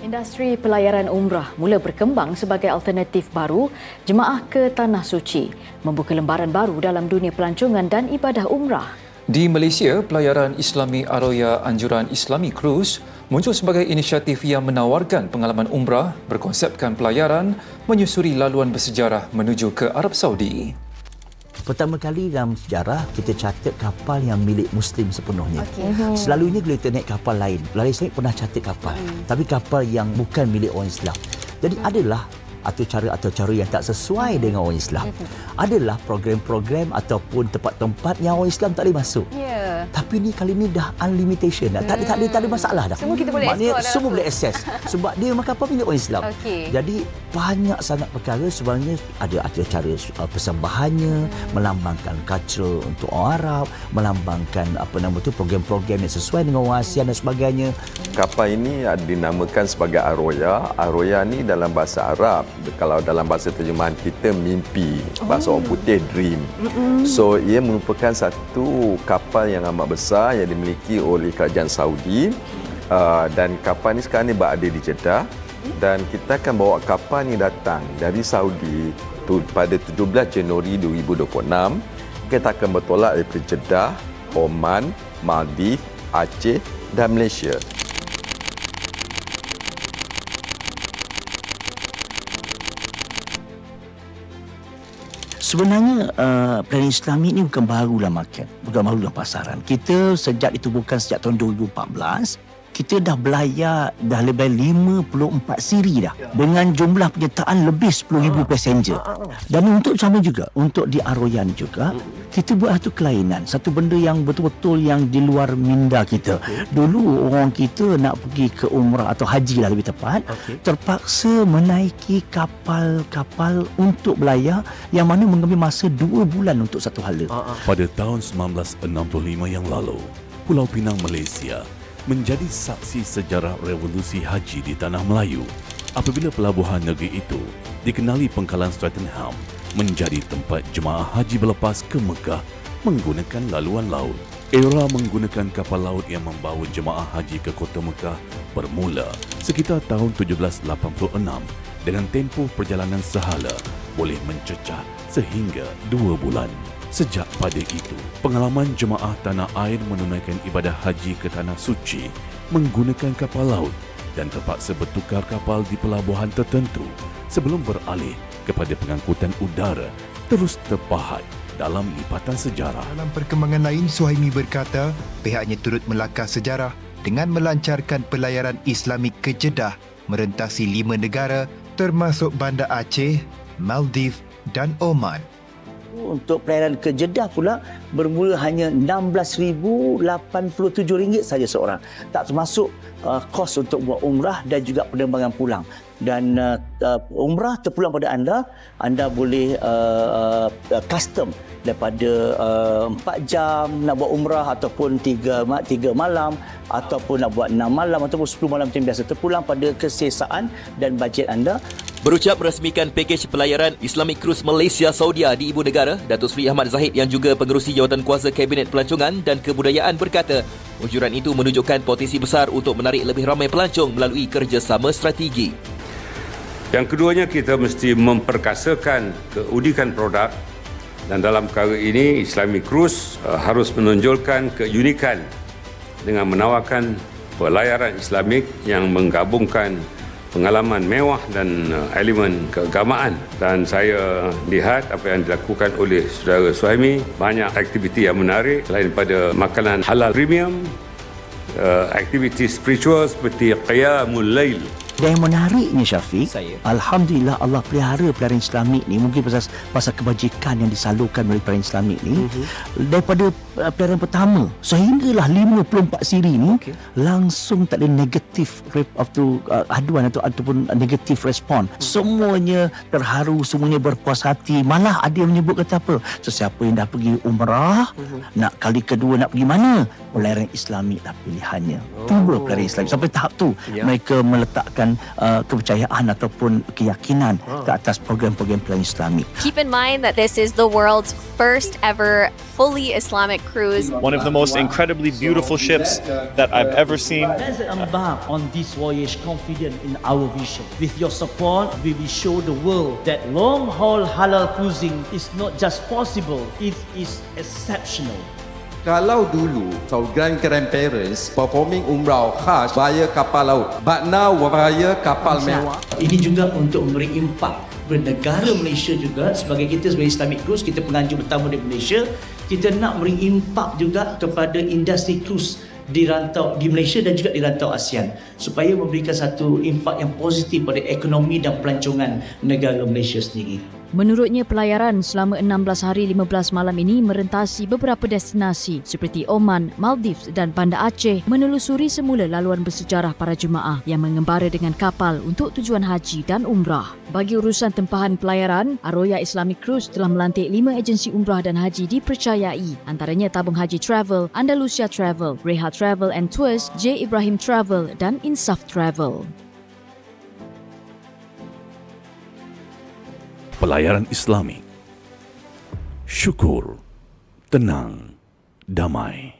Industri pelayaran umrah mula berkembang sebagai alternatif baru jemaah ke Tanah Suci, membuka lembaran baru dalam dunia pelancongan dan ibadah umrah. Di Malaysia, pelayaran Islami Aroya Anjuran Islami Cruise muncul sebagai inisiatif yang menawarkan pengalaman umrah berkonsepkan pelayaran menyusuri laluan bersejarah menuju ke Arab Saudi. Pertama kali dalam sejarah kita catat kapal yang milik Muslim sepenuhnya. Okay. Selalunya bila kita naik kapal lain, Lain saya pernah catat kapal. Hmm. Tapi kapal yang bukan milik orang Islam. Jadi hmm. adalah atau cara atau cara yang tak sesuai dengan orang Islam. Adalah program-program ataupun tempat-tempat yang orang Islam tak boleh masuk. Yeah. Tapi ni kali ni dah unlimitation dah. Hmm. Tak ada tak ada tak ada masalah dah. Semua kita boleh Maknanya explore semua boleh akses. Sebab dia makan apa milik orang Islam. Okay. Jadi banyak sangat perkara sebenarnya ada ada cara uh, persembahannya hmm. melambangkan culture untuk orang Arab, melambangkan apa nama tu program-program yang sesuai dengan orang ASEAN dan sebagainya. Kapal ini dinamakan sebagai Aroya. Aroya ni dalam bahasa Arab kalau dalam bahasa terjemahan kita mimpi bahasa oh. orang putih dream mm-hmm. so ia merupakan satu kapal yang amat besar yang dimiliki oleh kerajaan Saudi. Uh, dan kapal ini sekarang ni berada di Jeddah. Dan kita akan bawa kapal ini datang dari Saudi tu, pada 17 Januari 2026 kita akan bertolak dari Jeddah, Oman, Maldives, Aceh dan Malaysia. Sebenarnya uh, pelayanan Islami ini bukan baru dalam market, bukan baru dalam pasaran. Kita sejak ditubuhkan sejak tahun 2014, kita dah belayar dah lebih 54 siri dah. Dengan jumlah penyertaan lebih 10,000 passenger. dan untuk sama juga untuk di Aroyan juga kita buat satu kelainan satu benda yang betul-betul yang di luar minda kita. Dulu orang kita nak pergi ke umrah atau haji lah lebih tepat terpaksa menaiki kapal-kapal untuk belayar yang mana mengambil masa 2 bulan untuk satu hala. Pada tahun 1965 yang lalu Pulau Pinang Malaysia menjadi saksi sejarah revolusi haji di tanah Melayu. Apabila pelabuhan negeri itu dikenali pengkalan Strattonham menjadi tempat jemaah haji berlepas ke Mekah menggunakan laluan laut. Era menggunakan kapal laut yang membawa jemaah haji ke kota Mekah bermula sekitar tahun 1786 dengan tempoh perjalanan sehala boleh mencecah sehingga dua bulan. Sejak pada itu, pengalaman jemaah tanah air menunaikan ibadah haji ke tanah suci menggunakan kapal laut dan terpaksa bertukar kapal di pelabuhan tertentu sebelum beralih kepada pengangkutan udara terus terpahat dalam lipatan sejarah. Dalam perkembangan lain, Suhaimi berkata pihaknya turut melakar sejarah dengan melancarkan pelayaran Islamik ke Jeddah merentasi lima negara termasuk Bandar Aceh, Maldives dan Oman untuk pelayaran ke Jeddah pula bermula hanya RM16,087 saja seorang. Tak termasuk uh, kos untuk buat umrah dan juga penerbangan pulang. Dan uh, uh, umrah terpulang pada anda, anda boleh uh, uh, custom daripada uh, 4 jam nak buat umrah ataupun 3, 3 malam ataupun nak buat 6 malam ataupun 10 malam macam biasa terpulang pada kesesaan dan bajet anda Berucap meresmikan pakej pelayaran Islamic Cruise Malaysia Saudia di ibu negara, Datuk Seri Ahmad Zahid yang juga pengerusi jawatan kuasa Kabinet Pelancongan dan Kebudayaan berkata, ujuran itu menunjukkan potensi besar untuk menarik lebih ramai pelancong melalui kerjasama strategi. Yang keduanya kita mesti memperkasakan keudikan produk dan dalam perkara ini Islamic Cruise uh, harus menonjolkan keunikan dengan menawarkan pelayaran Islamik yang menggabungkan pengalaman mewah dan uh, elemen keagamaan. Dan saya lihat apa yang dilakukan oleh saudara Suhaimi banyak aktiviti yang menarik selain pada makanan halal premium uh, aktiviti spiritual seperti qiyamul lail dan yang menariknya Syafiq, Saya. Alhamdulillah Allah pelihara pelayaran Islamik ni mungkin pasal, pasal kebajikan yang disalurkan oleh pelayaran Islamik ni uh-huh. daripada uh, pelayaran pertama sehinggalah 54 siri ni okay. langsung tak ada negatif of to, uh, aduan atau ataupun negatif respon. Uh-huh. Semuanya terharu, semuanya berpuas hati. Malah ada yang menyebut kata apa? Sesiapa yang dah pergi umrah, uh-huh. nak kali kedua nak pergi mana? Pelayaran Islamik lah pilihannya. Oh. Tunggu pelayaran Islamik. Sampai tahap tu yeah. mereka meletakkan memberikan uh, kepercayaan ataupun keyakinan ke atas program-program pelayaran Islamik. Keep in mind that this is the world's first ever fully Islamic cruise. One of the most incredibly beautiful ships that I've ever seen. Let's embark on this voyage confident in our vision. With your support, we will show the world that long haul halal cruising is not just possible, it is exceptional. Kalau dulu our grand grandparents performing umrah khas via kapal laut, but now via kapal mewah. Ini juga untuk memberi impak bernegara Malaysia juga sebagai kita sebagai Islamic Cruise kita penganjur pertama di Malaysia kita nak beri impak juga kepada industri cruise di rantau di Malaysia dan juga di rantau ASEAN supaya memberikan satu impak yang positif pada ekonomi dan pelancongan negara Malaysia sendiri. Menurutnya pelayaran selama 16 hari 15 malam ini merentasi beberapa destinasi seperti Oman, Maldives dan Banda Aceh menelusuri semula laluan bersejarah para jemaah yang mengembara dengan kapal untuk tujuan haji dan umrah. Bagi urusan tempahan pelayaran, Aroya Islamic Cruise telah melantik lima agensi umrah dan haji dipercayai antaranya Tabung Haji Travel, Andalusia Travel, Reha Travel and Tours, J Ibrahim Travel dan Insaf Travel. Pelayaran Islamik. Syukur, tenang, damai.